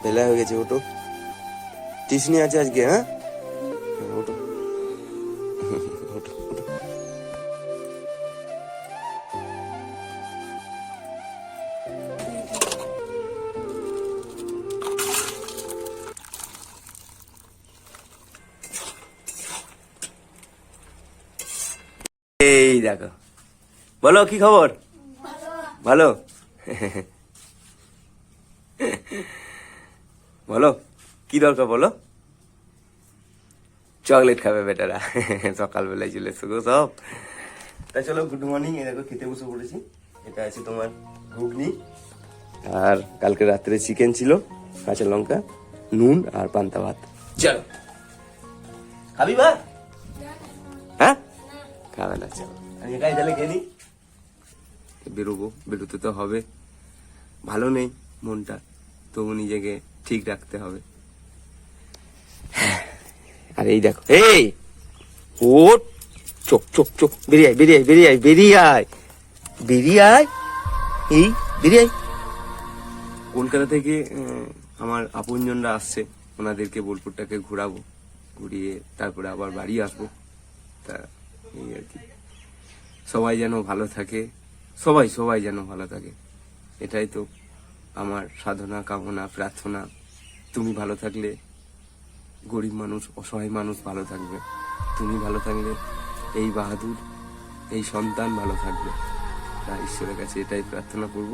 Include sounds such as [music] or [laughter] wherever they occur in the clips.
বেলা হয়ে গেছে ওটো টিউশনি আছে আজকে হ্যাঁ হ্যাঁ, ওটো ওটো ওটো এই দেখো বলো কি খবর ভালো বলো কি দরকার বলো? চকলেট খাবে বেটারা সকালবেলায় চলে এসো গো সব। তা চলো গুড মর্নিং এই দেখো খেতে বসে পড়েছি। এটা আছে তোমার ঘুগনি আর কালকে রাত্রে চিকেন ছিল কাঁচা লঙ্কা নুন আর পান্তা ভাত। চলো। খাবি ভাত হ্যাঁ? খাবে না চলো। আমি একাই তাহলে খেয়ে নিই। বেরোবো বেরোতে তো হবে। ভালো নেই মনটা তবু নিজেকে ঠিক রাখতে হবে। আর এই দেখো এই ও চোখ চোখ চোখ বেরিয়ে আয় বেরিয়ে আয় বেরিয়ে আয় বেরিয়ে আয় বেরিয়ে আয় এই বেরিয়ে আয়। কলকাতা থেকে আমার আপনজনরা আসছে ওনাদেরকে বোলপুরটাকে ঘোরাবো ঘুরিয়ে তারপরে আবার বাড়ি আসব তা এই আর কি। সবাই যেন ভালো থাকে সবাই সবাই যেন ভালো থাকে এটাই তো আমার সাধনা কামনা প্রার্থনা। তুমি ভালো থাকলে গরিব মানুষ, অসহায় মানুষ ভালো থাকবে। তুমি ভালো থাকলে এই বাহাদুর, এই সন্তান ভালো থাকবে। তা ঈশ্বরের কাছে এটাই প্রার্থনা করব।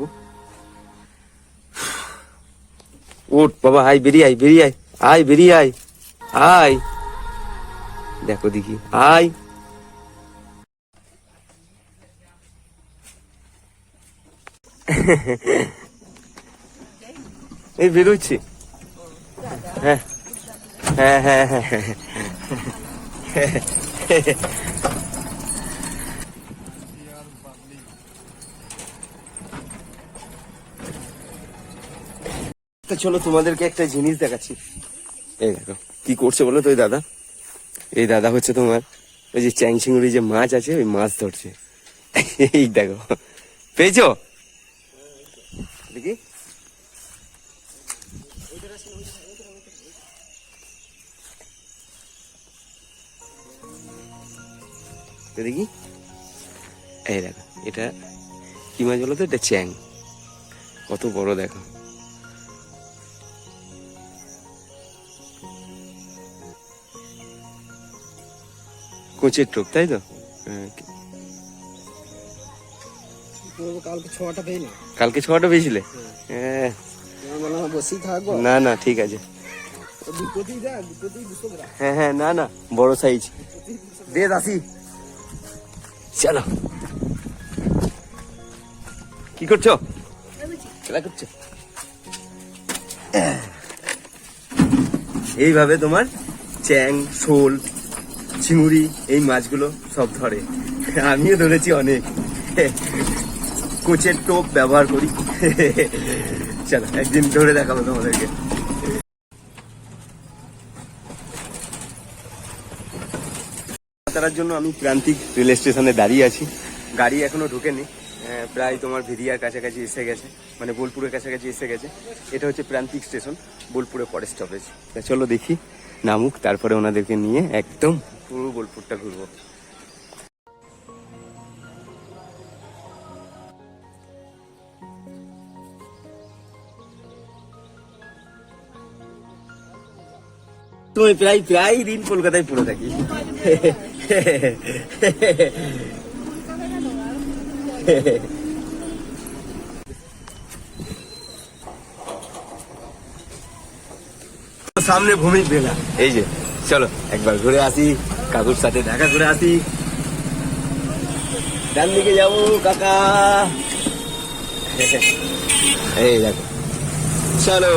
ওঠ বাবা, আয়, বেরিয়ে আয় বেরিয়ে আয় আয়, বেরিয়ে আয় আয়। দেখো দেখি, আয়। এই বেরোচ্ছি। হ্যাঁ। হ্যাঁ হ্যাঁ হ্যাঁ হ্যাঁ। চলো তোমাদেরকে একটা জিনিস দেখাচ্ছি। এই দেখো, কি করছে বলো তো ওই দাদা? এই দাদা হচ্ছে তোমার, ওই যে চ্যাং চিংড়ি যে মাছ আছে, ওই মাছ ধরছে। এই দেখো, পেয়েছ? দেখি। দেখি। এই দেখো এটা কি মাছ বলো তো এটা চ্যাং। কত বড় দেখো। কোচের টোপ তাই তো? হ্যাঁ, কালকে ছটা পেয়ে কালকে ছটা পেয়েছিলে? হ্যাঁ। আমি বললাম বসেই থাকব না না ঠিক আছে। হ্যাঁ হ্যাঁ না না বড় সাইজ দে দাসি। চলো। কি করছ? খেলা করছ? এইভাবে তোমার চ্যাং শোল চিংড়ি এই মাছগুলো সব ধরে। আমিও ধরেছি অনেক। কোচের টোপ ব্যবহার করি। চলো একদিন ধরে দেখাবো তোমাদেরকে। তারার জন্য আমি প্রান্তিক রেল স্টেশনে দাঁড়িয়ে আছি। গাড়ি এখনও ঢোকেনি। প্রায় তোমার ভেরিয়ার কাছাকাছি এসে গেছে। মানে বোলপুরের কাছাকাছি এসে গেছে। এটা হচ্ছে প্রান্তিক স্টেশন, বোলপুরে পরের স্টপেজ। চলো দেখি, নামুক, তারপরে ওনাদেরকে নিয়ে একদম পুরো বোলপুরটা ঘুরবো। তুমি প্রায় প্রায় দিন কলকাতায় পড়ে থাকি। সামনে ভূমি বেলা এই যে, চলো, একবার ঘুরে আসি, কাকুর সাথে দেখা করে আসি। ডান দিকে যাব, কাকা। এই দেখো, চলো।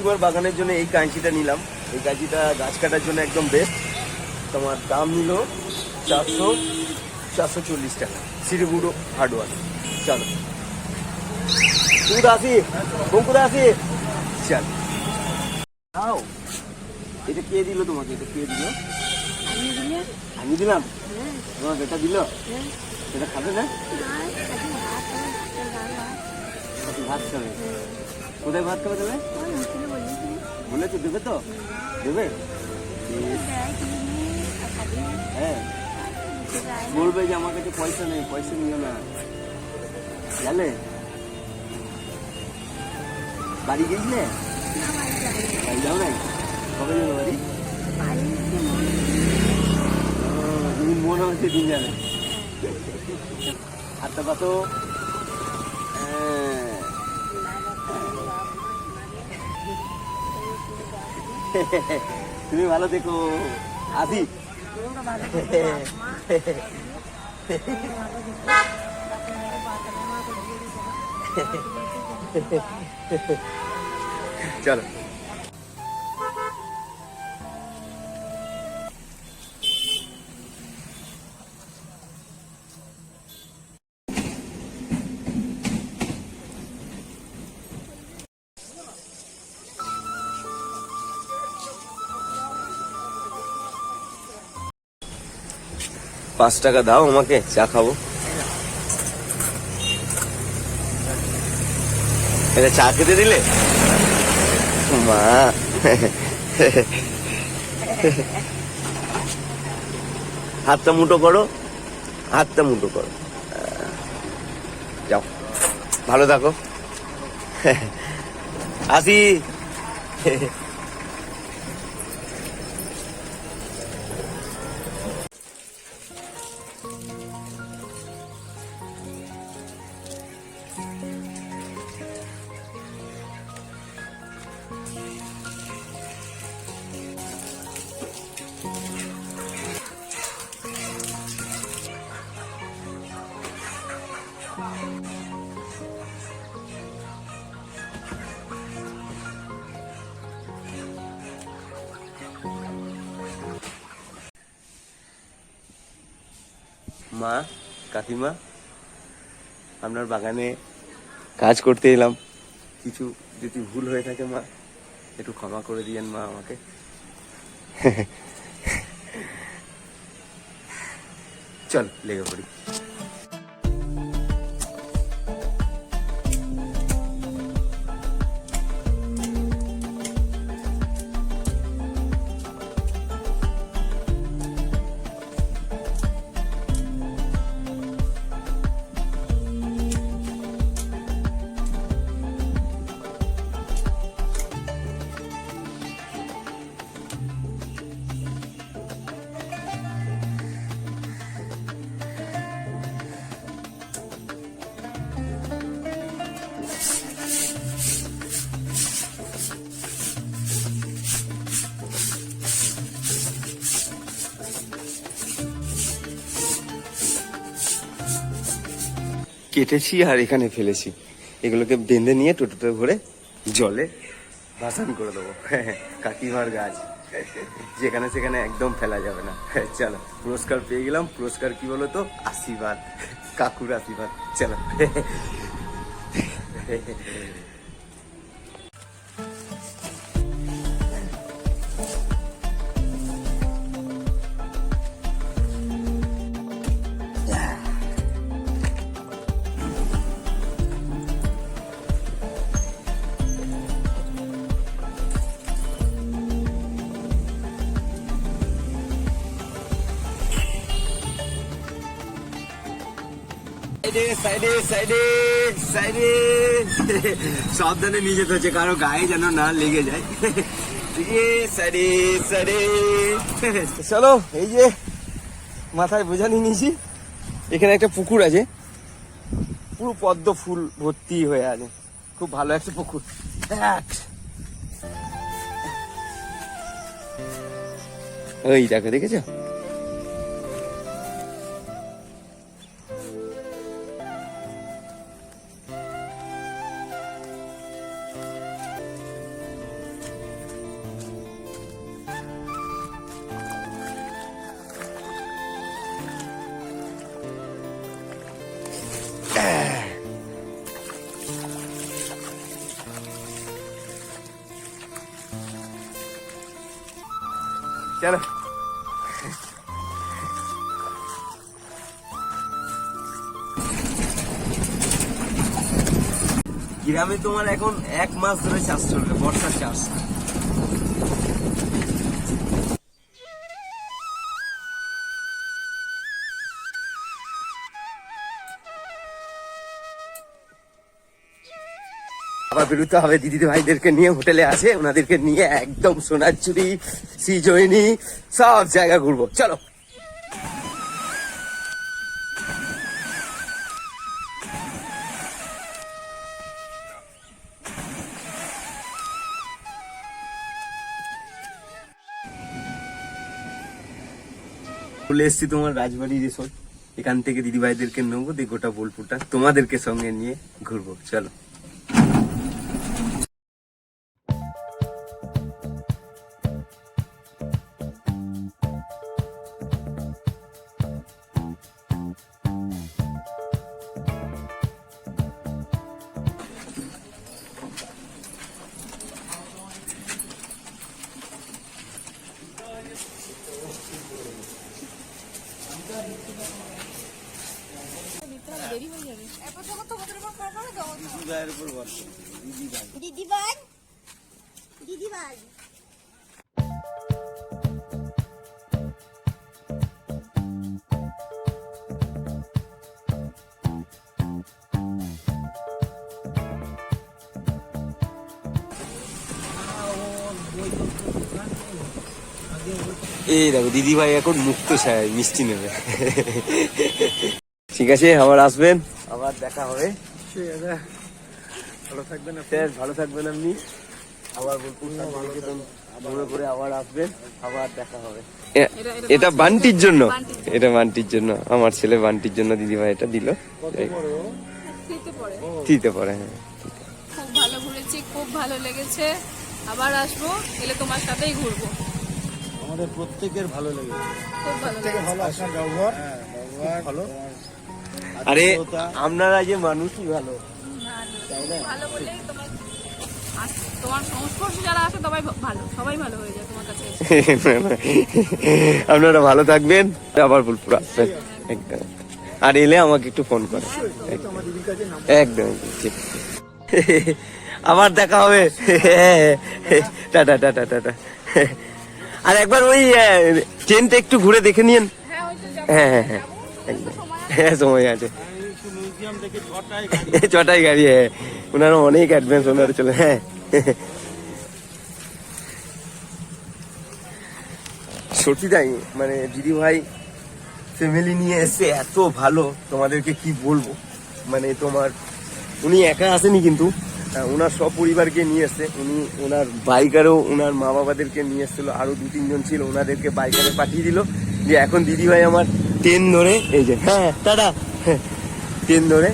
কাকিমার বাগানের জন্য এই কাঁচিটা নিলাম। এই কাঁচিটা গাছ কাটার জন্য একদম বেস্ট তোমার দাম নিল চারশো চারশো চল্লিশ টাকা। সিরিগুড়ো হার্ডওয়ার চলো কুকুর আসি কুকুর আসি চল। আও এটা কে দিল তোমাকে? এটা কে দিল? আমি দিলাম? হ্যাঁ। তোমাকে এটা দিল? হ্যাঁ। এটা খাবে না? ভাত খাবে? কোথায় ভাত খাবে তাহলে? বলেছি দেবে তো? দেবে? হ্যাঁ। বলবে যে আমার কাছে পয়সা নেই, পয়সা নিও না। গেলে? বাড়ি গেছিলে? যাও নাই? কবে যাবে বাড়ি? মন হচ্ছে দিন যাবে। হাতটা পাতো। তুমি ভালো দেখো আসি তোমরা পাঁচ টাকা দাও, আমাকে চা খাব। এটা চা খেতে দিলে? মা। হাতটা মুটো করো, হাতটা মুটো করো। যাও, ভালো থাকো। আসি। মা কাকিমা আপনার বাগানে কাজ করতে এলাম। কিছু যদি ভুল হয়ে থাকে মা একটু ক্ষমা করে দিয়েন মা আমাকে। [laughs] চল লেগে পড়ি। কেটেছি আর এখানে ফেলেছি। এগুলোকে বেঁধে নিয়ে টোটোতে ভরে জলে ভাসান করে দেবো। [laughs] কাকিমার গাছ। যেখানে সেখানে একদম ফেলা যাবে না। [laughs] চলো, পুরস্কার পেয়ে গেলাম। পুরস্কার কি বলো তো? আশীর্বাদ। কাকুর আশীর্বাদ। চলো। [laughs] সাইডে সাইডে [laughs] সাবধানে নিয়ে যেতে হচ্ছে, কারও গায়ে যেন না লেগে যায়। সাইডে [laughs] চলো, এই যে মাথায় বোঝা নিয়ে নিয়েছি। এখানে একটা পুকুর আছে। পুরো পদ্ম ফুল ভর্তি হয়ে আছে। খুব ভালো একটা পুকুর। ওই দেখো, দেখেছ? গ্রামে তোমার এখন এক মাস ধরে চাষ চলবে বর্ষার চাষ। আবার বেরোতে হবে দিদি ভাইদেরকে নিয়ে, হোটেলে আছে, ওনাদেরকে নিয়ে একদম সোনারচুরি শ্রীজয়িনী সব জায়গা ঘুরবো। চলো। চলে এসছি তোমার রাজবাড়ি রিসোর্ট এখান থেকে দিদিভাইদেরকে নেব, দিয়ে গোটা বোলপুরটা তোমাদেরকে সঙ্গে নিয়ে ঘুরবো। চলো। এই দেখো দিদি ভাই এখন মুক্ত ছায় মিষ্টি নেবে। ঠিক আছে আবার আসবেন। আবার দেখা হবে। ভালো থাকবেন স্যার ভালো থাকবেন আপনি। আবার বোলপুর মনে করে আবার আসবেন আবার দেখা হবে। এটা বান্টির জন্য। এটা বান্টির জন্য। আমার ছেলে বান্টির জন্য দিদি ভাই এটা দিল। দিতে পারে হ্যাঁ খুব ভালো ঘুরেছি খুব ভালো লেগেছে। আবার আসব এলে তোমার সাথেই ঘুরবো। আমাদের প্রত্যেকের ভালো লেগেছে। খুব ভালো আপনার ব্যবহার। ব্যবহার ভালো। আরে আপনারা যে মানুষই ভালো। ভালো বললেই তোমার তোমার সংস্পর্শে যারা আসে সবাই ভালো সবাই ভালো হয়ে যায় তোমার কাছে [laughs] আপনারা ভালো থাকবেন। আবার বোলপুর আসবেন একদম। আর এলে আমাকে একটু ফোন করে একদম। ঠিক। [laughs] আবার দেখা হবে। [laughs] Tata tata tata. আর একবার ওই ট্রেনটা একটু ঘুরে দেখে নিন হ্যাঁ। হ্যাঁ হ্যাঁ হ্যাঁ। হ্যাঁ সময় আছে। মিউজিয়াম ছটাই গাড়ি হ্যাঁ। ওনারা অনেক অ্যাডভান্স ওনারা চলে হ্যাঁ। সত্যি তাই মানে দিদি ভাই ফ্যামিলি নিয়ে এসে এত ভালো তোমাদেরকে কি বলব? মানে তোমার উনি একা আসেনি কিন্তু। ওনার সব পরিবারকে নিয়ে এসছে। উনি ওনার বাইকারও ওনার মা বাবাদেরকে নিয়ে এসেছিল। আরও দু তিনজন ছিল ওনাদেরকে বাইকারে পাঠিয়ে দিল। যে এখন দিদি ভাই আমার ট্রেন ধরে এই যে হ্যাঁ টাটা। ট্রেন ধরে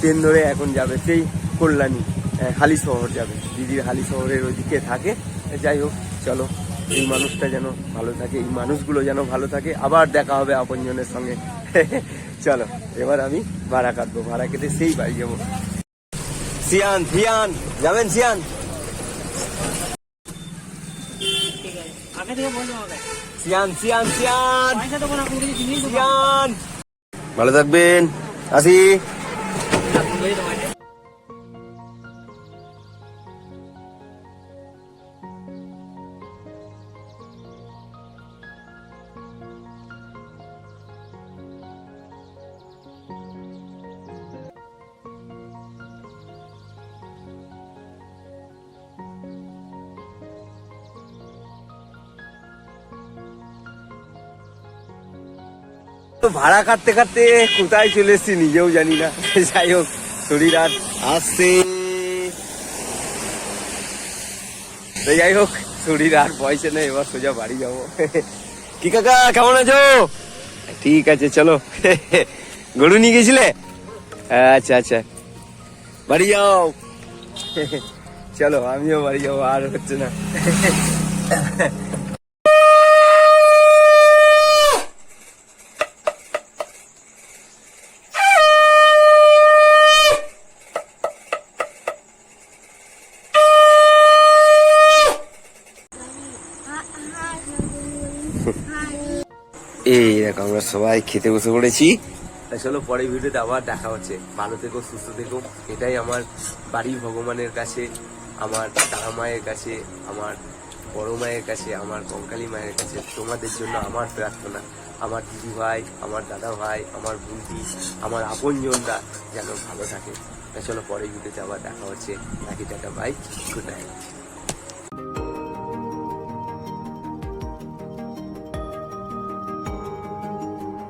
ট্রেন ধরে এখন যাবে সেই কল্যাণী আহ, হালি শহর যাবে। দিদির হালি শহরের ওইদিকে থাকে। যাই হোক চলো এই মানুষটা যেন ভালো থাকে এই মানুষগুলো যেন ভালো থাকে। আবার দেখা হবে আপনজনের সঙ্গে। [laughs] চলো এবার আমি ভাড়া কাটবো। ভাড়া কেটে সেই বাড়ি যাব। সিয়ান সিয়ান যাবেন সিয়ান সিয়ান সিয়ান সিয়ান সিয়ান ভালো থাকবেন আসি তো ভাড়া কাটতে কাটতে কোথায় চলে এসছি নিজেও জানি না। যাই হোক, শরীর আর আসছে। যাই হোক, শরীর আর পয়সা নেই, এবার সোজা বাড়ি যাব। কি কাকা, কেমন আছো? ঠিক আছে, চলো। গরু নিয়ে গেছিলে? আচ্ছা আচ্ছা। বাড়ি যাও। চলো, আমিও বাড়ি যাব, আর হচ্ছে না। সবাই খেতে বসে পড়েছি। চলো পরের ভিডিওতে আবার দেখা হচ্ছে। ভালো থেকো, সুস্থ থেকো। এটাই আমার বাড়ির ভগবানের কাছে, আমার তারা মায়ের কাছে, আমার বড় মায়ের কাছে, আমার কঙ্কালী মায়ের কাছে। তোমাদের জন্য আমার প্রার্থনা। আমার দিদি ভাই, আমার দাদা ভাই, আমার বুন্দি আমার আপনজনরা যেন ভালো থাকে। চলো পরের ভিডিওতে আবার দেখা হচ্ছে। বাকি টাটা বাই গুড নাইট